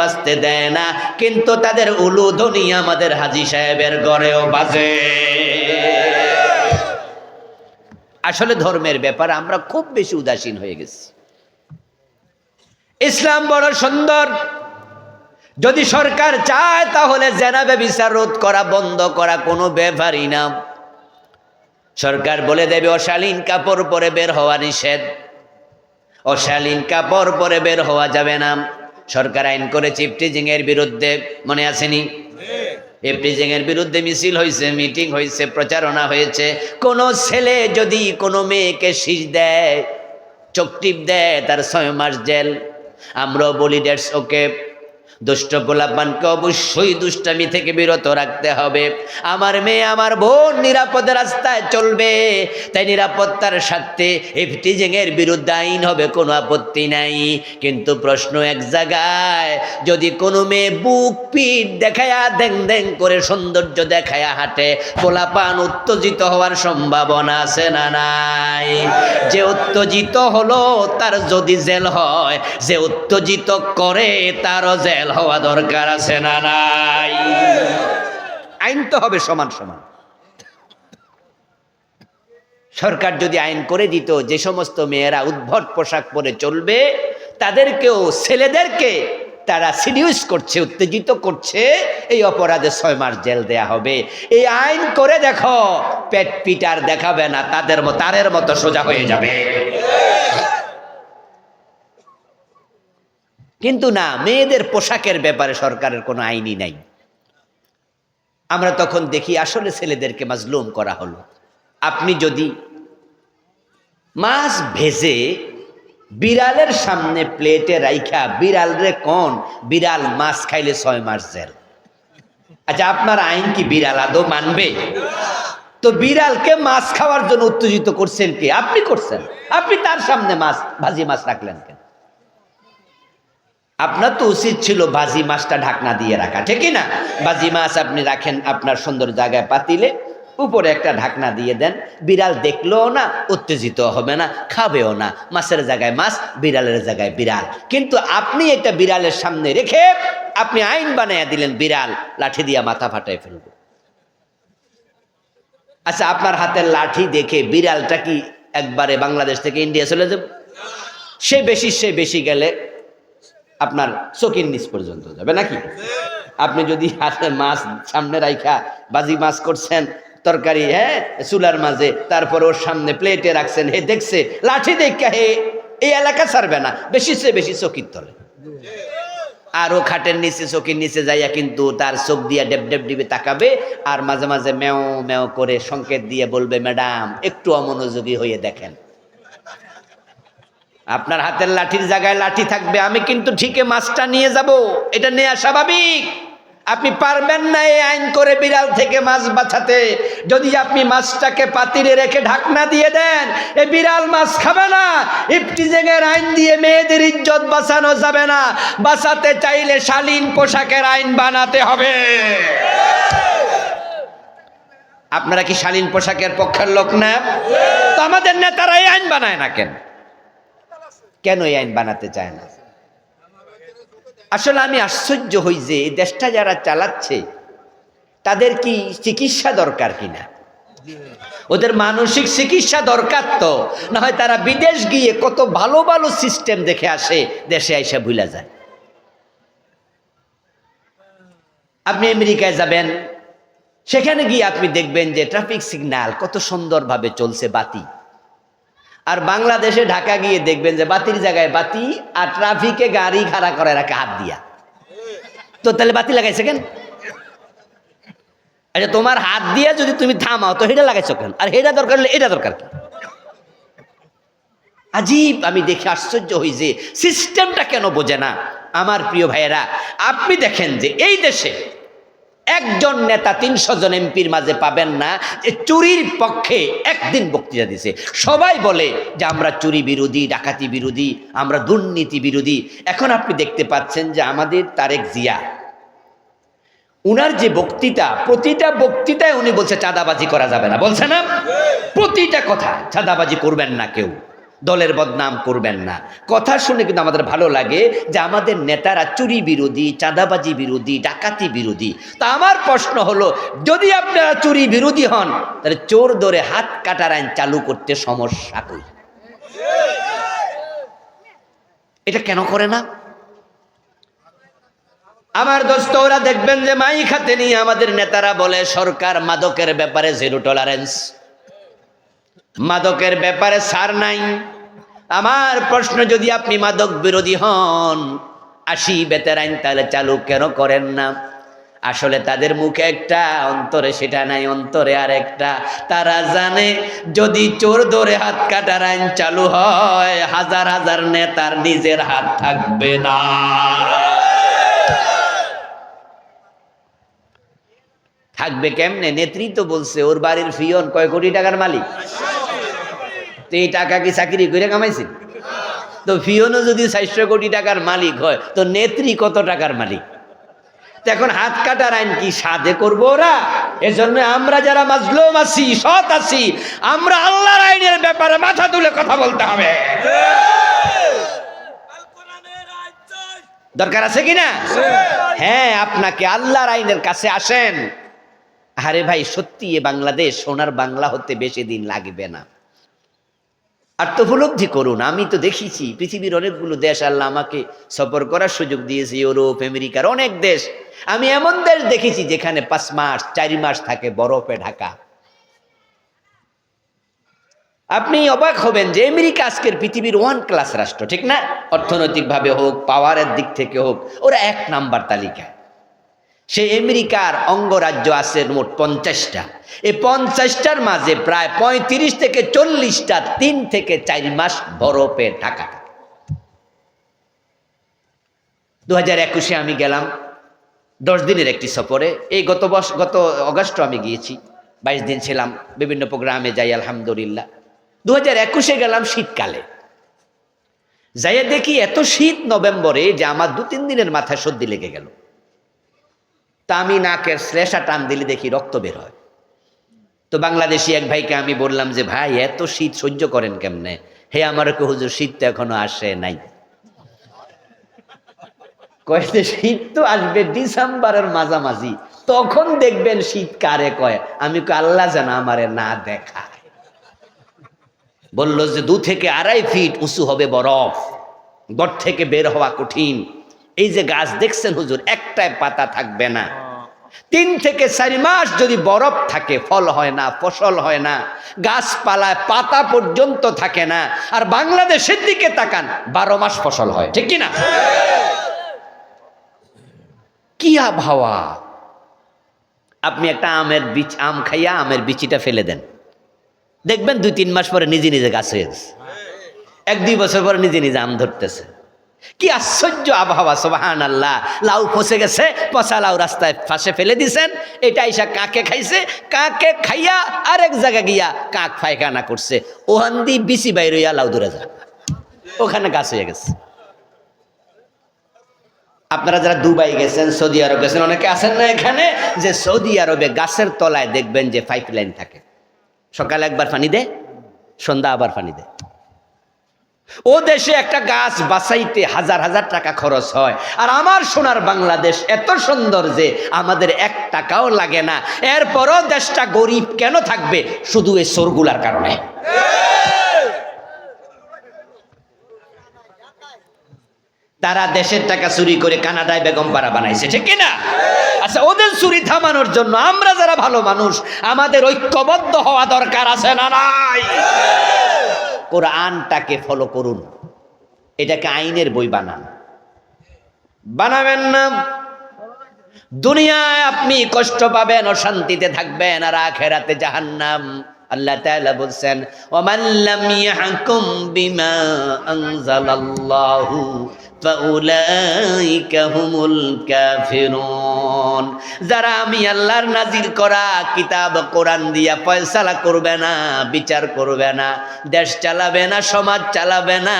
বাঁচতে দেয় না, কিন্তু তাদের উলুধনি আমাদের হাজি সাহেবের ঘরেও বাজে। আসলে ধর্মের ব্যাপারে, আমরা খুব বেশি উদাসীন হয়ে গেছি। ইসলাম বড় সুন্দর। যদি সরকার চায়, তাহলে জেনাবে বিচার রোধ করা, বন্ধ করা কোনো ব্যাপারই না। সরকার বলে দেবে, অশালীন কাপড় পরে বের হওয়া নিষেধ। অশালীন কাপড় পরে বের হওয়া যাবে না। সরকার আইন করেছে ইফটিজিং এর বিরুদ্ধে, মনে আসেনি? এফটিজিং এর বিরুদ্ধে মিছিল হয়েছে, মিটিং হয়েছে, প্রচারণা হয়েছে। কোনো ছেলে যদি কোনো মেয়েকে শীষ দেয়, চোখ টিপ দেয়, তার ছয় মাস জেল। আমরাও বলি ডেটস ওকে দুষ্ট গোলাপানকে অবশ্যই দুষ্টামি থেকে বিরত রাখতে হবে। আমার মেয়ে, আমার বোন নিরাপদ রাস্তায় চলবে। তাই নিরাপত্তার স্বার্থে এফটিজিং এর বিরুদ্ধে আইন হবে, কোনো আপত্তি নাই। কিন্তু প্রশ্ন এক জায়গায়, যদি কোনো মেয়ে বুক পিঠ দেখায়া দেং দেং করে সৌন্দর্য দেখায়া হাঁটে পোলাপান উত্তেজিত হওয়ার সম্ভাবনা আছে না নাই? যে উত্তেজিত হলো, তার যদি জেল হয়, যে উত্তেজিত করে, তারও জেল হওয়া দরকার আছে না নাই? আইন তো হবে সমান সমান। সরকার যদি আইন করে দিত, যে সমস্ত মেয়েরা উদ্ভট পোশাক পরে চলবে, তাদেরকেও ছেলেদেরকে তারা সিডিউস করছে, উত্তেজিত করছে, এই অপরাধে ছয় মাস জেল দেয়া হবে। এই আইন করে দেখো, পেট পিটার দেখাবে না, তাদের মতো, তারের মতো সোজা হয়ে যাবে। কিন্তু না, মেয়েদের পোশাকের ব্যাপারে সরকারের কোনো আইনই নাই। আমরা তখন দেখি আসলে ছেলেদেরকে মাজলুম করা হলো। আপনি যদি মাছ ভেজে বিড়ালের সামনে প্লেটে রাইখা, বিড়াল রে কন? বিড়াল মাছ খাইলে ছয় মাস জেল। আচ্ছা আপনার আইন কি বিড়াল আদৌ মানবে? তো বিড়ালকে মাছ খাওয়ার জন্য উত্তেজিত করছেন কি? আপনি করছেন। আপনি তার সামনে মাছ, ভাজি মাছ রাখলেন কেন? আপনার তো উচিত ছিল ভাজি মাছটা ঢাকনা দিয়ে রাখা, ঠিকই না? ভাজি মাছ আপনি রাখেন, আপনার সুন্দর জায়গায় পাতিলে, উপরে একটা ঢাকনা দিয়ে দেন, বিড়াল দেখলেও না, উত্তেজিত হবে না, খাবেও না। মাছের জায়গায় মাছ, বিড়ালের জায়গায় বিড়াল। কিন্তু আপনি এটা বিড়ালের সামনে রেখে আপনি আইন বানাইয়া দিলেন, বিড়াল লাঠি দিয়া মাথা ফাটাই ফেলব। আচ্ছা আপনার হাতের লাঠি দেখে বিড়ালটা কি একবারে বাংলাদেশ থেকে ইন্ডিয়া চলে যাব? সে বেশি সে বেশি গেলে আপনার চকির নিচ পর্যন্ত যাবে, নাকি? আপনি যদি মাছ সামনে রাইখা বাজি মাছ করছেন, তরকারি হ্যাঁ চুলার মাঝে, তারপর ওর সামনে প্লেটে রাখছেন, হে, দেখছে, লাঠি দেখা, হে, এই এলাকা ছাড়বে না, বেশি সে বেশি চকির তলে। আর ও খাটের নিচে, চকির নিচে যাইয়া কিন্তু তার চোখ দিয়া ডেব ডেব ডিবে তাকাবে আর মাঝে মাঝে মেও মেও করে সংকেত দিয়ে বলবে, ম্যাডাম, একটু অমনোযোগী হয়ে দেখেন। আপনার হাতের লাঠির জায়গায় লাঠি থাকবে, আমি কিন্তু ঠিকই মাছটা নিয়ে যাব। এটা নেওয়া স্বাভাবিক। আপনি পারবেন না এই আইন করে বিড়াল থেকে মাছ বাঁচাতে। যদি আপনি মাছটাকে পাতিলে রেখে ঢাকনা দিয়ে দেন, এ বিড়াল মাছ খাবে না। ইফটিজেঙের আইন দিয়ে মেয়েদের ইজ্জত বাঁচানো যাবে না। বাঁচাতে চাইলে শালীন পোশাকের আইন বানাতে হবে। আপনারা কি শালীন পোশাকের পক্ষের লোক না? তো আমাদের নেতারা এই আইন বানায় না কেন? কেন এই আইন বানাতে চায় না? আসলে আমি আশ্চর্য হই যে এই দেশটা যারা চালাচ্ছে, তাদের কি চিকিৎসা দরকার কিনা? ওদের মানসিক চিকিৎসা দরকার তো, না হয় তারা বিদেশ গিয়ে কত ভালো ভালো সিস্টেম দেখে আসে, দেশে আইসা ভুলা যায়। আপনি আমেরিকায় যাবেন, সেখানে গিয়ে আপনি দেখবেন যে ট্রাফিক সিগন্যাল কত সুন্দরভাবে চলছে বাতি। আর বাংলাদেশে ঢাকা গিয়ে দেখবেন যে বাতির জায়গায় বাতি আর ট্রাফিকে গাড়ি খাড়া করে রাখে হাত দিয়া। তো তাহলে বাতি লাগাইছে কেন? আচ্ছা তোমার হাত দিয়ে যদি তুমি থামাও, তো হেটা লাগাইছো কেন? আর হেটা দরকার হলে এটা দরকার কি? আজীব আমি দেখে আশ্চর্য হই যে সিস্টেমটা কেন বোঝে না? আমার প্রিয় ভাইয়েরা, আপনি দেখেন যে এই দেশে একজন নেতা তিনশো জন এমপির মাঝে পাবেন না যে চুরির পক্ষে একদিন বক্তৃতা দিছে। সবাই বলে যে আমরা চুরি বিরোধী, ডাকাতি বিরোধী, আমরা দুর্নীতি বিরোধী। এখন আপনি দেখতে পাচ্ছেন যে আমাদের তারেক জিয়া, উনার যে বক্তৃতা, প্রতিটা বক্তৃতায় উনি বলছে, চাঁদাবাজি করা যাবে না। বলছে না? প্রতিটা কথা চাঁদাবাজি করবেন না কেউ। দলের বদনাম করবেন না। কথা শুনে কিন্তু আমাদের ভালো লাগে যে আমাদের নেতারা চুরি বিরোধী, চাঁদাবাজি বিরোধী, ডাকাতি বিরোধী। তা আমার প্রশ্ন হলো, যদি আপনারা চুরি বিরোধী হন, তাহলে চোর ধরে হাত কাটার আইন চালু করতে সমস্যা কই? এটা কেন করে না? আমার দোস্ত, ওরা দেখবেন যে মাই খাতে নিয়ে আমাদের নেতারা বলে, সরকার মাদকের ব্যাপারে জিরো টলারেন্স মাদকের ব্যাপারে সার নাই। আমার প্রশ্ন, যদি আপনি মাদক বিরোধী হন, আশি বেতের আইন তাহলে চালু কেন করেন না? আসলে তাদের মুখে একটা, অন্তরে সেটা নাই, অন্তরে আর একটা। তারা জানে, যদি চোর ধরে হাত কাটার আইন চালু হয়, হাজার হাজার নেতার নিজের হাত থাকবে না। থাকবে কেমনে? নেত্রী তো বলছে, ওর বাড়ির ফিয়ন কয় কোটি টাকার মালিক? তো এই টাকা কি চাকরি করে কামাইছে? তো ফিওনও যদি চারশো কোটি টাকার মালিক হয়, তো নেত্রী কত টাকার মালিক? এখন হাত কাটার আইন কি সাধে করব ওরা? এজন্য আমরা যারা মাজলুম আছি, সৎ আছি, আমরা আল্লাহর আইনের ব্যাপারে মাথা তুলে কথা বলতে হবে। দরকার আছে কি না? হ্যাঁ আপনাকে আল্লাহর আইনের কাছে আসেন। আরে ভাই, সত্যি এ বাংলাদেশ, সোনার বাংলা হতে বেশি দিন লাগবে না। আর তো উপলব্ধি করুন। আমি তো দেখেছি পৃথিবীর অনেকগুলো দেশ আল্লাহ আমাকে সফর করার সুযোগ দিয়েছে, ইউরোপ, আমেরিকার অনেক দেশ। আমি এমন দেশ দেখেছি যেখানে পাঁচ মাস, চারি মাস থাকে বরফে ঢাকা। আপনি অবাক হবেন যে আমেরিকা আজকের পৃথিবীর ওয়ান ক্লাস রাষ্ট্র, ঠিক না? অর্থনৈতিকভাবে হোক, পাওয়ারের দিক থেকে হোক, ওরা এক নাম্বার তালিকায়। সে আমেরিকার অঙ্গরাজ্য আছে মোট পঞ্চাশটা। এই পঞ্চাশটার মাঝে প্রায় পঁয়ত্রিশ থেকে চল্লিশটা তিন থেকে চার মাস বরফে ঢাকা দু হাজার একুশে আমি গেলাম দশ দিনের একটি সফরে। এই গত বর্ষ গত অগস্ট আমি গিয়েছি, বাইশ দিন ছিলাম, বিভিন্ন প্রোগ্রামে যাই, আলহামদুলিল্লাহ। দু হাজার একুশে গেলাম শীতকালে। যাইয়া দেখি এত শীত নভেম্বরে যে আমার দু তিন দিনের মাথায় সর্দি লেগে গেল। তা আমি নাকের শ্লেষা টান দিলে দেখি রক্ত বের হয়। তো বাংলাদেশি এক ভাইকে আমি বললাম যে, ভাই, এত শীত সহ্য করেন কেমনে? হে, আমার হুজুর, শীত তো এখনও আসে নাই। কয়েছে শীত তো আসবে ডিসেম্বরের মাঝামাঝি। তখন দেখবেন শীত কারে কয়? আমি আল্লাহ যেন আমারে না দেখায়। বলল যে, দু থেকে আড়াই ফিট উঁচু হবে বরফ। গড় থেকে বের হওয়া কঠিন। এই যে গাছ দেখছেন হুজুর, একটাই পাতা থাকবে না। তিন থেকে চারি মাস যদি বরফ থাকে, ফল হয় না, ফসল হয় না, গাছপালায় পাতা পর্যন্ত থাকে না, আর বাংলাদেশের দিকে তাকান, বারো মাস ফসল হয়, ঠিক কি না কি আবহাওয়া? আপনি একটা আমের বীজ আম খাইয়া আমের বিচিটা ফেলে দেন। দেখবেন দুই, তিন মাস পরে নিজে নিজে গাছ হয়ে গেছে। এক, দুই বছর পরে নিজে নিজে আম ধরতেছে। কি আশ্চর্য আবহাওয়া সোবাহান আল্লাহ লাউ ফসে গেছে, পচা লাউ রাস্তায় ফাঁসে ফেলে দিছেন। এটা এসা কাকে খাইছে? কাকে খাইয়া আরেক জায়গা গিয়া কাক পায়খানা করছে। ওহান দি বিচি বাইর হইয়া লাউ ধরে যা। ওখানে গাছ হয়ে গেছে। আপনারা যারা দুবাই গেছেন, সৌদি আরব গেছেন, অনেকে আছেন না এখানে, যে সৌদি আরবে গাছের তলায় দেখবেন যে পাইপ লাইন থাকে। সকালে একবার পানি দেয় সন্ধ্যা আবার পানি দেয় ও দেশে একটা গাছ বাঁচাইতে হাজার হাজার টাকা খরচ হয়। আর আমার সোনার বাংলাদেশ এত সুন্দর যে আমাদের এক টাকাও লাগে না। এরপরও দেশটা গরিব কেন থাকবে? শুধু এই সোরগুলার কারণে। তারা দেশের টাকা চুরি করে কানাডায় বেগম পাড়া বানাইছে, ঠিক না আচ্ছা ওদের চুরি থামানোর জন্য আমরা যারা ভালো মানুষ, আমাদের ঐক্যবদ্ধ হওয়া দরকার আছে না নাই? কোরআনটাকে ফলো করুন। এটাকে আইনের বই বানান। বানাবেন না। দুনিয়ায় আপনি কষ্ট পাবেন, অশান্তিতে থাকবেন, আর আখেরাতে জাহান্নাম। আল্লাহ তাআলা বলছেন, ওমান লাম ইয়াহকুম বিমা আনজালাল্লাহু ফাউলাইকা হুমুল কাফিরুন। যারা আমি আল্লাহর নাজির করা কিতাব কোরআন দিয়া ফয়সালা করবে না, বিচার করবে না, দেশ চালাবে না, সমাজ চালাবে না,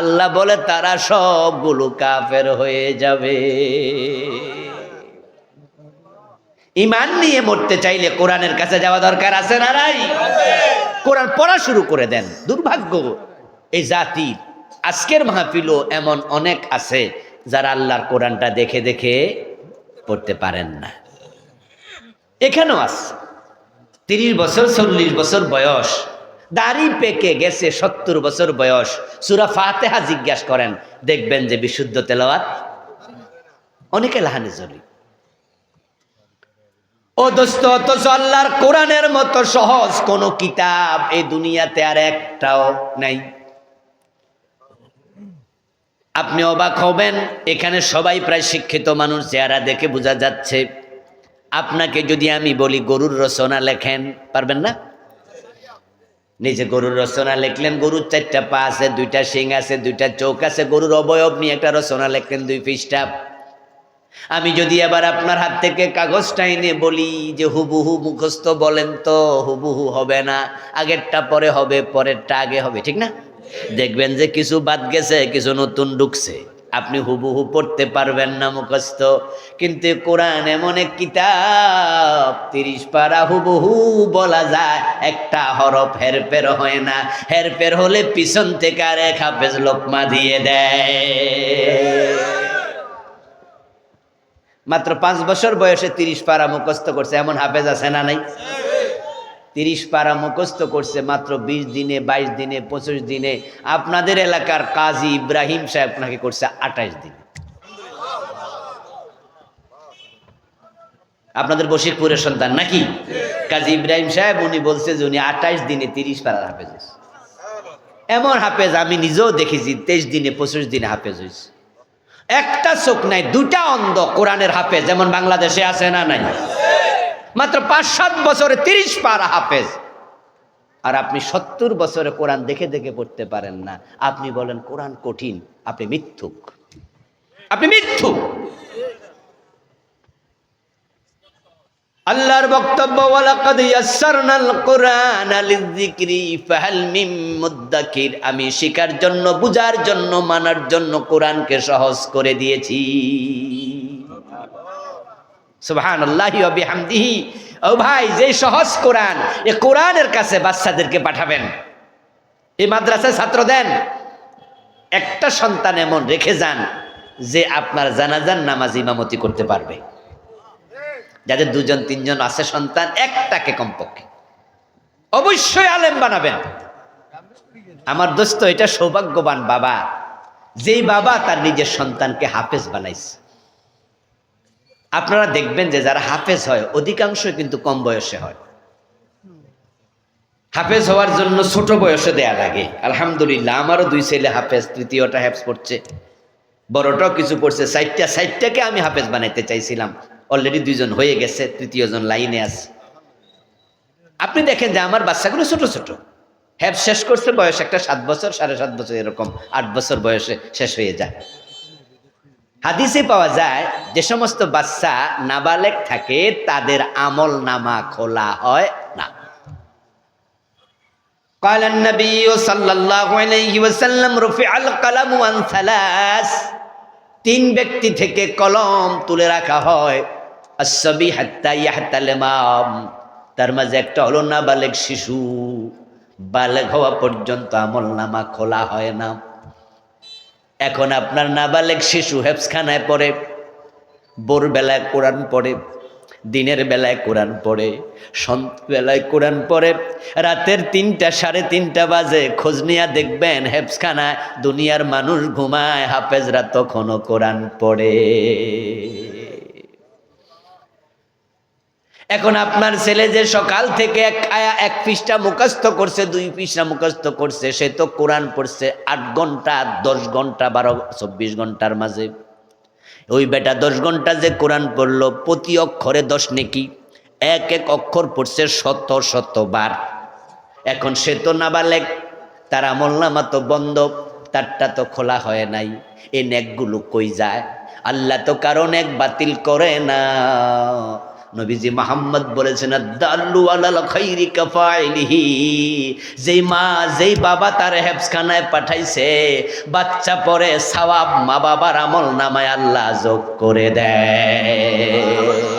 আল্লাহ বলে তারা সবগুলো কাফের হয়ে যাবে। ইমান নিয়ে মরতে চাইলে কোরআনের কাছে যাওয়া দরকার আছে না নাই? কোরআন পড়া শুরু করে দেন দুর্ভাগ্য। এই জাতির আজকের মাহফিলও এমন অনেক আছে যারা আল্লাহর কোরআনটা দেখে দেখে পড়তে পারেন না। এখানেও আছে। তিরিশ বছর চল্লিশ বছর বয়স দাড়ি পেকে গেছে সত্তর বছর বয়স সুরা ফাতেহা জিজ্ঞাসা করেন দেখবেন যে বিশুদ্ধ তেলাওয়াত অনেকে লাহানে জরি ও দোস্ত, অথচ আল্লাহর কোরআনের মতো সহজ কোন কিতাব এই দুনিয়াতে আর একটাও নাই। আপনি অবাক হবেন, এখানে সবাই প্রায় শিক্ষিত মানুষ, চেহারা দেখে বোঝা যাচ্ছে। আপনাকে যদি আমি বলি গরুর রচনা লেখেন, পারবেন না? নিজে গরুর রচনা লিখলেন, গরুর চারটা পা আছে, দুইটা শিং আছে, দুইটা চোখ আছে, গরুর অবয়ব নিয়ে একটা রচনা লিখলেন, দুই পৃষ্ঠা। আমি যদি আবার আপনার হাত থেকে কাগজটা এনে বলি যে হুবুহু মুখস্থ বলেন তো, হুবুহু হবে না, আগেরটা পরে হবে, পরেরটা আগে হবে, ঠিক না? দেখবেন যে কিছু বাদ গেছে, কিছু নতুন ঢুকছে। আপনি হুবুহু পড়তে পারবেন না মুখস্থ। কিন্তু কোরআন এমন এক কিতাব, তিরিশ পারা হুবহু বলা যায়, একটা হরফ হেরপের হয় না। হেরপের হলে পিছন থেকে আর এক হাফেজ লোকমা দিয়ে দেয়। মাত্র পাঁচ বছর বয়সে তিরিশ পারা মুখস্থ করছে, এমন হাফেজ আছে না নাই? তিরিশ পারা মুখস্থ করছে মাত্র বিশ দিনে, বাইশ দিনে, পঁচিশ দিনে। আপনাদের এলাকার কাজী ইব্রাহিম সাহেব নাকি করছে আঠাইশ দিনে। আপনাদের বশিরপুরের সন্তান নাকি? কাজী ইব্রাহিম সাহেব, উনি বলছে যে উনি আঠাইশ দিনে তিরিশ পারার হাফেজ হয়েছে। এমন হাফেজ আমি নিজেও দেখেছি, তেইশ দিনে, পঁচিশ দিনে হাফেজ হয়েছে। একটা চোখ নাই দুটা অন্ধ কোরআনের হাফেজ, যেমন বাংলাদেশে আছে না নাই? মাত্র পাঁচ, সাত বছরে তিরিশ পারা হাফেজ। আর আপনি সত্তর বছরে কোরআন দেখে দেখে পড়তে পারেন না। আপনি বলেন, কোরআন কঠিন, আপনি মিথ্যুক। আপনি মিথ্যুক। আল্লাহর বক্তব্য, ওয়ালাকাদ ইয়াসসারনাল কুরআনা লিযিকরি ফাহাল মিন মুদ্দাকির। আমি শিকার জন্য, বুঝার জন্য, মানার জন্য কোরআনকে সহজ করে দিয়েছি। সুবহানাল্লাহি ওয়া বিহামদিহি। ও ভাই যে সহজ কোরআন, এ কোরআনের কাছে বাচ্চাদেরকে পাঠাবেন। এই মাদ্রাসায় ছাত্র দেন। একটা সন্তান এমন রেখে যান যে আপনার জানাজান নামাজ ইমামতি করতে পারবে। যাদের দুজন, তিনজন আছে সন্তান, একটাকে কমপক্ষে। অবশ্যই আলেম বানাবেন। আমার দোস্ত, এটা সৌভাগ্যবান বাবা। যেই বাবা তার নিজের সন্তানকে হাফেজ বানাইছে। আপনারা দেখবেন যে যারা হাফেজ হয় অধিকাংশ কিন্তু কম বয়সে হয়। হাফেজ হওয়ার জন্য ছোট বয়সে দেয়া লাগে। আলহামদুলিল্লাহ, আমারও দুই ছেলে হাফেজ, তৃতীয়টা হ্যাফজ পড়ছে। বড়টাও কিছু পড়ছে। সাইটটা সাইটটাকে আমি হাফেজ বানাইতে চাইছিলাম। অলরেডি দুইজন হয়ে গেছে তৃতীয়জন লাইনে আছে আপনি দেখেন যে আমার বাচ্চাগুলো ছোট ছোট হ্যাপ শেষ করছে বয়স একটা সাত বছর সাড়ে সাত বছর এরকম আট বছর বয়সে শেষ হয়ে যায় হাদিসে পাওয়া যায় যে সমস্ত বাচ্চা নাবালেক থাকে তাদের আমল নামা খোলা হয় না قال النبي صلى الله عليه وسلم رفع القلم عن ثلاث তিন ব্যক্তি থেকে কলম তুলে রাখা হয় আসবি হাত্তা ইয়াহতালেমাম। তার মাঝে একটা হলো না বালেক শিশু। বালেক হওয়া পর্যন্ত আমল নামা খোলা হয় না। এখন আপনার নাবালেক শিশু হেফসখানায় পড়ে বোর বেলায় কোরআন পড়ে, দিনের বেলায় কোরআন পড়ে বেলায় কোরআন পড়ে, রাতের তিনটা সাড়ে তিনটা বাজে, খোঁজ নিয়া দেখবেন হেফসখানায় দুনিয়ার মানুষ ঘুমায়, হাফেজরা তখনও কোরআন পড়ে। এখন আপনার ছেলে যে সকাল থেকে এক আয়া এক পৃষ্ঠা মুখস্থ করছে, দুই পৃষ্ঠা মুখস্থ করছে, সে তো কোরআন পড়ছে আট ঘণ্টা, দশ ঘণ্টা, বারো, চব্বিশ ঘণ্টার মাঝে। ওই বেটা দশ ঘণ্টা যে কোরআন পড়ল, প্রতি অক্ষরে দশ নেকি, এক এক অক্ষর পড়ছে শত শতবার এখন সে তো নাবালেক, তার আমলনামা তো বন্ধ, তারটা তো খোলা হয় নাই, এ নেকগুলো কই যায়? আল্লাহ তো কারণ এক বাতিল করে না। নবীজি মাহাম্মদ বলেছেন যেই মা, যেই বাবা তার হেফসখানায় পাঠাইছে, বাচ্চা পরে সওয়াব মা বাবার আমল নামায় আল্লাহ যোগ করে দেয়।